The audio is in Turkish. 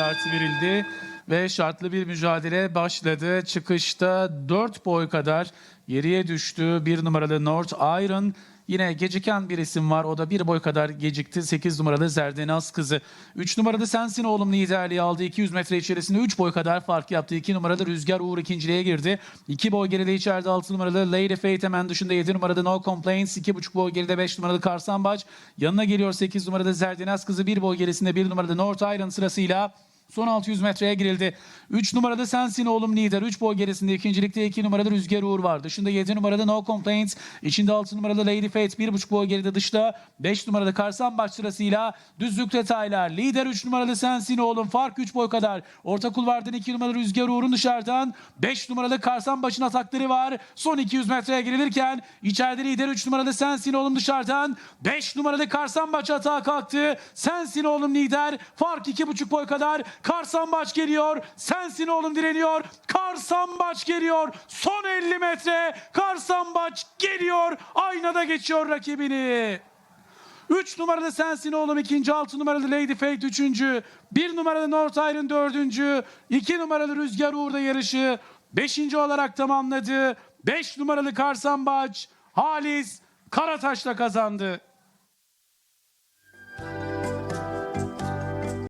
startı verildi ve şartlı bir mücadele başladı. Çıkışta 4 boy kadar geriye düştü. Bir numaralı North Iron Yine geciken bir isim var. O da bir boy kadar gecikti. 8 numaralı Zerdenaz kızı. 3 numaralı Sensin oğlum liderliği aldı. 200 metre içerisinde 3 boy kadar fark yaptı. 2 numaralı Rüzgar Uğur ikinciliğe girdi. 2 boy geride içeride 6 numaralı Lady Fate hemen dışında 7 numaralı No Complaints. 2,5 boy geride 5 numaralı Karsambaç. Yanına geliyor 8 numaralı Zerdenaz kızı. 1 boy gerisinde 1 numaralı North Iron sırasıyla Son 600 metreye girildi. 3 numarada Sensin oğlum lider. 3 boy gerisinde ikincilikte 2 numarada Rüzgar Uğur var. Dışında 7 numarada No Complaints. İçinde 6 numarada Lady Fate. 1,5 boy geride dışta. 5 numarada Karsan baş sırasıyla düzlük detaylar. Lider 3 numaralı Sensin oğlum. Fark 3 boy kadar. Orta kulvardan 2 numaralı Rüzgar Uğur'un dışarıdan. 5 numaralı Karsan başın atakları var. Son 200 metreye girilirken içeride lider 3 numaralı Sensin oğlum dışarıdan. 5 numaralı Karsan baş atağa kalktı. Sensin oğlum lider. Fark 2,5 boy kadar. Karsambaç geliyor. Sensin oğlum direniyor. Karsambaç geliyor. Son 50 metre. Karsambaç geliyor. Aynada geçiyor rakibini. 3 numaralı Sensin oğlum ikinci, 6 numaralı Lady Fate üçüncü, 1 numaralı North Iron dördüncü, 2 numaralı Rüzgar Uğur'da yarışı 5. olarak tamamladı. 5 numaralı Karsambaç Halis Karataş'la kazandı.